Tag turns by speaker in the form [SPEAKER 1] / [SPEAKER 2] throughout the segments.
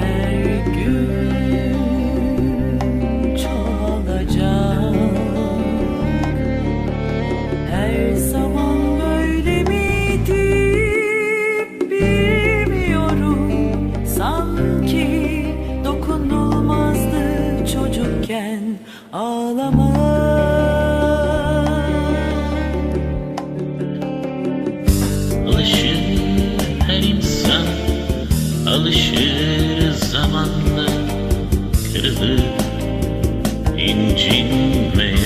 [SPEAKER 1] her gün
[SPEAKER 2] çoğalacak. Her zaman böyle miydi bilmiyorum. Sanki dokunulmazdı çocukken ağlamak. kırılıp incinmeye.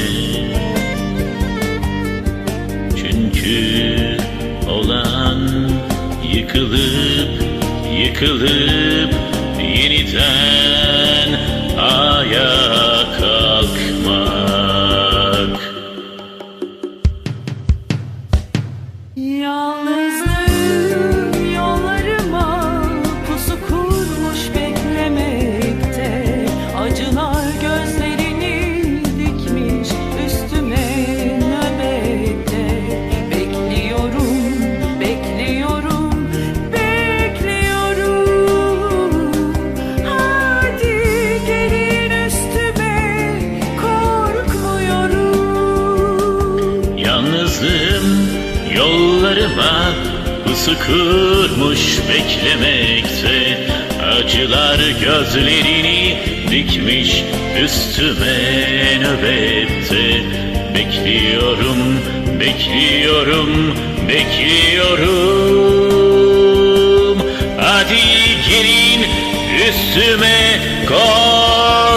[SPEAKER 2] Çünkü olan yıkılıp yıkılıp yeniden
[SPEAKER 1] ayağa kalkmak. Yalnız kurmuş beklemekte. Acılar gözlerini dikmiş üstüme nöbette. Bekliyorum, bekliyorum, bekliyorum. Hadi gelin üstüme korkmuyorum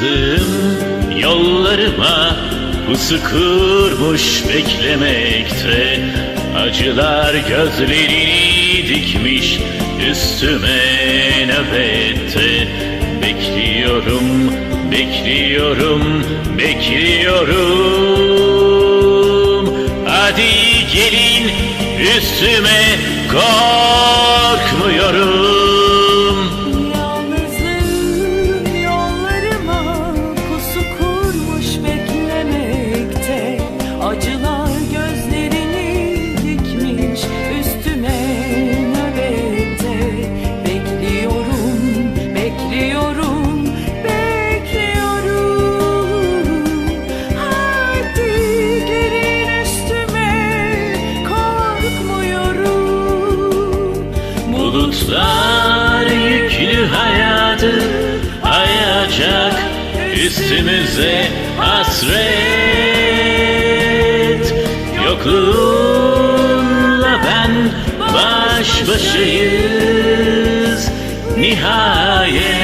[SPEAKER 1] Yalnızlığım yollarıma pusu kurmuş beklemekte. Acılar gözlerini dikmiş üstüme nöbette. Bekliyorum, bekliyorum, bekliyorum. Hadi gelin üstüme korkmuyorum üstümüze hasret. Yokluğunla ben baş başayız. Nihayet